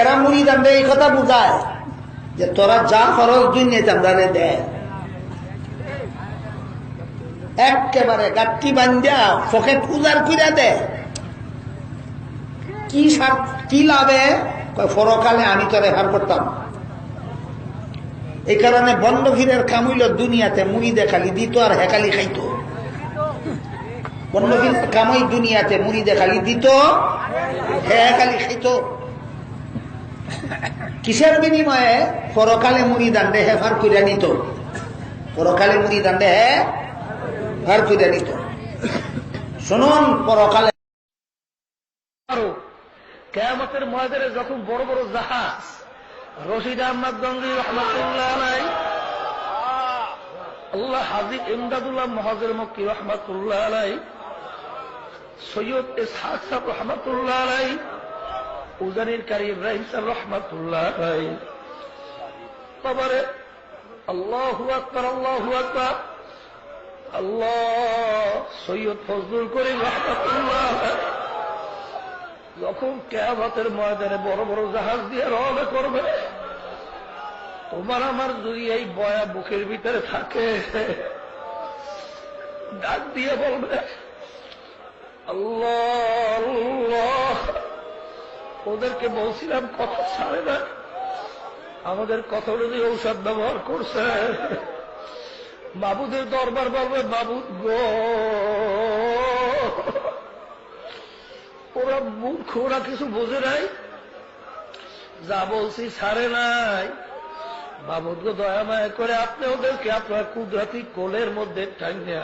এরা মুড়ি দামে এই কথা বুঝায় যে তোরা যা খরচ দুনিয়া চান্দারে দেয় একেবারে গাঠি বান্ধা পকেট উজার করে দে। কি কি লাভে? ফরকালে আমি তো রেফার করতাম। এই কারণে বন্ধ ভিড়ের কামইল দুনিয়াতে, মুড়ি দেখালি দিত আর হেকালি খাইতো। ভিড় কামাই দুনিয়াতে মুড়ি দেখালি দিত হেকালি খাইতো। কিসের বিনিময়ে? পরকালে মুড়ি দান্ডে হেফার করে নিত। পরকালে মুড়ি দান্ডে হেফার করে নিত। শুনুন, পরকালে আরও কেয়ামতের ময়দানে যখন বড় বড় জাহাজ, রশিদ আহমদ গঙ্গি রহমতুল্লাহ আলাই, আল্লাহ হাজির ইমদাদুল্লাহ মহাজের মক্কি রহমতুল্লাহ আলাই সৈয়দ ইসহাক সাহ রহমতুল্লাহ আলাই উজানির কারি ইব্রাহিম সাহ রহমতুল্লাহ আলাই বাবারে, আল্লাহু আকবার আল্লাহু আকবার। আল্লাহ, সৈয়দ ফজলুল করিম রহমতুল্লাহ যখন কেয়ামতের ময়দানে বড় বড় জাহাজ দিয়ে রওনা করবে, তোমার আমার যদি এই বয়া বুকের ভিতরে থাকে, ডাক দিয়ে বলবে আল্লাহ। ওদেরকে বলছিলাম, কথা ছাড়ে না। আমাদের কথা অনুযায়ী ঔষধ ব্যবহার করছে। বাবুদের দরবার বলবে বাবুদ গো। ওরা মূর্খ, ওরা কিছু বোঝে নাই। যা বলছি ছাড়ে নাই। বাবুদকে দয়া মায়া করে আপনি ওদেরকে আপনার কুদরাতি কোলের মধ্যে টাইনে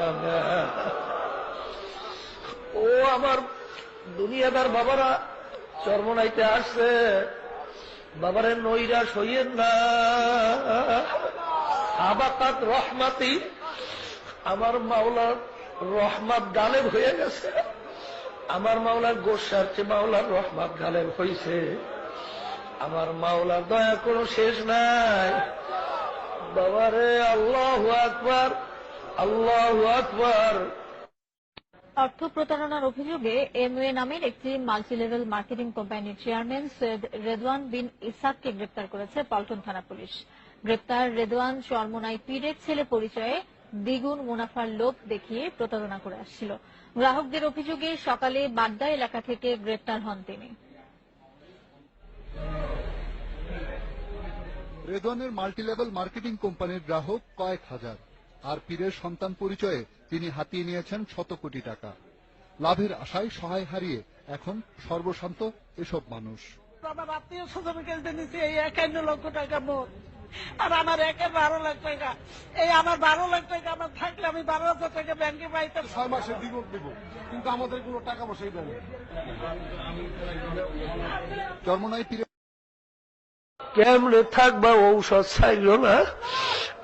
ও আমার দুনিয়াদার বাবারা চর্মনাইতে আসছে। বাবারের নইরা সইয়েন না। আবাকাত রহমাতি, আমার মাওলার রহমাত গালেব হয়ে গেছে। আমার মাওলার গোসার চেয়ে মাওলার রহমাত গালেব হয়েছে আমার মাওলার দয়া কোনো শেষ নাই। বাবারে আল্লাহ আকবার আল্লাহ আকবার। অর্থ প্রতারণার অভিযোগে এমওয়ে নামের একটি মাল্টিলেভেল মার্কেটিং কোম্পানির চেয়ারম্যান সৈয়দ রেদওয়ান বিন ইসাককে গ্রেপ্তার করেছে পল্টন থানা পুলিশ। গ্রেপ্তার রেদওয়ান চরমনাই পীরের ছেলে পরিচয়ে দ্বিগুণ মুনাফার লোভ দেখিয়ে প্রতারণা করে আসছিল। গ্রাহকদের অভিযোগে সকালে বাড্ডা এলাকা থেকে গ্রেপ্তার হন তিনি। রেদওয়ানের মাল্টিলেভেল মার্কেটিং কোম্পানির গ্রাহক কয়েক হাজার। আর পীরের সন্তান পরিচয়ে তিনি হাতিয়ে নিয়েছেন শত কোটি টাকা। লাভের আশায় সহায় হারিয়ে এখন সর্বশান্ত এসব মানুষ। আমার আত্মীয় স্বজনের কাছে এই একান্ন লক্ষ টাকা মোট। আর আমার একের বারো লাখ টাকা। এই আমার বারো লাখ টাকা আমার থাকলে আমি বারো হাজার টাকা ব্যাংকে পাইতাম ছয় মাসের দ্বিগুণ দেব কিন্তু আমাদের কোনো টাকা পয়সাই দেয় না। চর্মনাই পীরের কেমনে থাকবা ঔষধ চাইল না?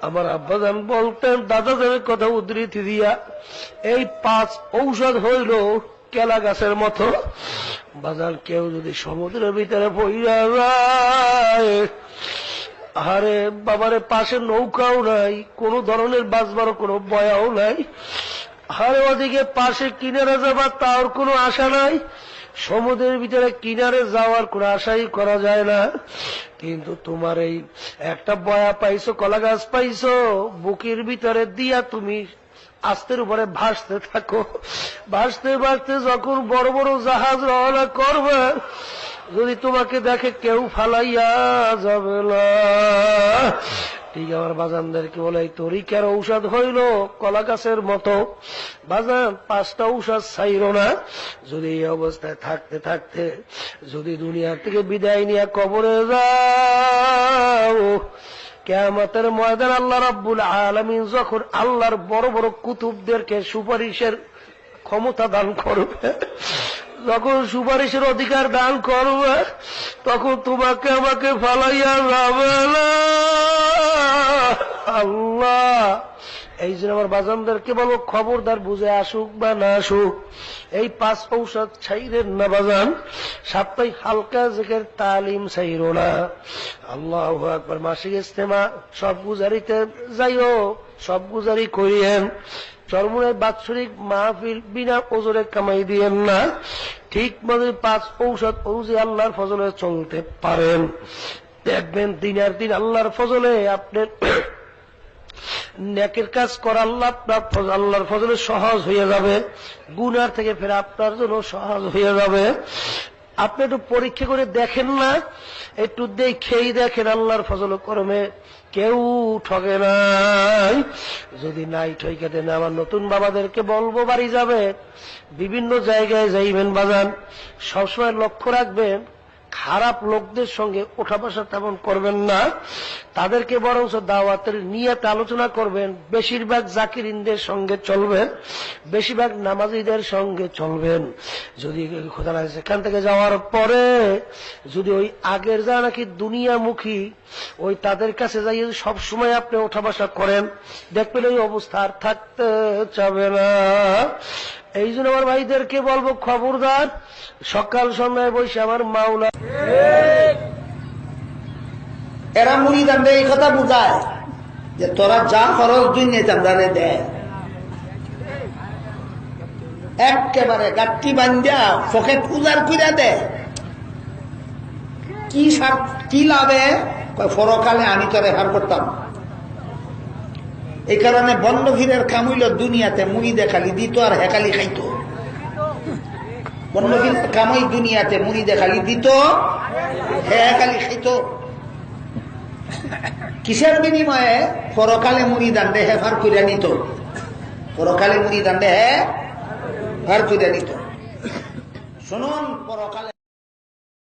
আমার আব্বাজান বলতেন দাদাদের কথা উদ্ধৃতি দিয়া, এই পাঁচ ঔষধ হইল কেলা গাছের মতো। বাজার কেউ যদি সমুদ্রের ভিতরে পইরা যায় আরে বাবারে পাশে নৌকাও নাই, কোন ধরনের বাঁচবারও কোনো বয়াও নাই। আরে ওদিকে পাশে কিনারে যাবার তার কোনো আশা নাই। সমুদ্রের ভিতরে কিনারে যাওয়ার কোনো আশাই করা যায় না। কিন্তু তোমার এই একটা বয়া পাইছো, কলা গাছ পাইছো, বুকের ভিতরে দিয়া তুমি আস্তের উপরে ভাসতে থাকো। ভাসতে ভাসতে যখন বড় বড় জাহাজ রওনা করবে, যদি তোমাকে দেখে কেউ ফালাইয়া যাবে না। ঠিক আমার বাজানদেরকে বলে, এই তরিকার ঔষধ হইল কলা গাছের মতো। বাজান, পাঁচটা ঔষধ চাইল না। যদি এই অবস্থায় থাকতে থাকতে, যদি দুনিয়ার থেকে বিদায় নিয়ে কবরে যাও, কেয়ামতের ময়দান আল্লাহ রাব্বুল আলমিন যখন আল্লাহর বড় বড় কুতুবদেরকে সুপারিশের ক্ষমতা দান করবে, যখন সুপারিশের অধিকার দান করবে, তখন তোমাকে আমাকে ফালাইয়া যাবে না। আল্লাহ, এই জন্য আমার বাজানদেরকে বলব খবরদার বুঝে আসুক বা না আসুক, এই পাঁচ ঔষধ ছাইরেন না বাজান, সাপ্তাহিক হালকা জেকের, তালিম ছাইরো না। আল্লাহ একবার মাসিক ইস্তেমা সব গুজারিতে যাইও, সব গুজারি করিয়েন। চরমুনের বাৎসরিক মাহফিল বিনা ওজরে কামাই দিয়েন না। ঠিক মতো পাঁচ ঔষধ অনুযায়ী আল্লাহর ফজলে চলতে পারেন। দেখবেন দিনের দিন আল্লাহর ফজলে আপনার নেকের কাজ করা আল্লাহ, আপনার আল্লাহর ফজলে সহজ হয়ে যাবে। গুনার থেকে ফেরা আপনার জন্য সহজ হয়ে যাবে। আপনি একটু পরীক্ষা করে দেখেন না, একটু দেখেই দেখেন আল্লাহর ফজল করমে কেউ ঠগে নাই। যদি নাই ঠইকে দেন আমার নতুন বাবাদেরকে বলব বাড়ি যাবে। বিভিন্ন জায়গায় যাইবেন বাজান। সবসময় লক্ষ্য রাখবেন খারাপ লোকদের সঙ্গে ওঠা বসা তেমন করবেন না। তাদেরকে বরঞ্চ দাওয়াতের নিয়ত আলোচনা করবেন। বেশিরভাগ জাকিরিনদের সঙ্গে চলবেন, বেশিরভাগ নামাজিদের সঙ্গে চলবেন। যদি খোদা সেখান থেকে যাওয়ার পরে যদি ওই আগের যা নাকি দুনিয়ামুখী, ওই তাদের কাছে যাই সব সময় আপনি ওঠা বসা করেন, দেখবেন ওই অবস্থা আর থাকতে চাবে না। এই জন্য আমার ভাইদেরকে বলব খবরদার সকাল সন্ধ্যায় বসে আমার মাওলা এরা মুড়ি দান্ডে এই কথা বুঝায়। যে তোরা যা খরচ দুই চান্দারে দে। একেবারে গাঠি বান্ধা পকেট উজার কইরা দে। কি লাভে? কয়, পরকালে আমি তো রেফার করতাম। এই কারণে বন্ধ ভিড়ের কামইল দুনিয়াতে মুড়ি দেখালি দিত আর হেকালি খাইতো। বন্ধ ভিড় কামই দুনিয়াতে মুড়ি দেখালি দিত হেকালি কিসের বিনিময়ে? পরকালে মুড়ি দান্ডে হেফার কইরা নিত। পরকালে মুড়ি দান্ডে হে কইরা নিত। শুনুন, পরকালে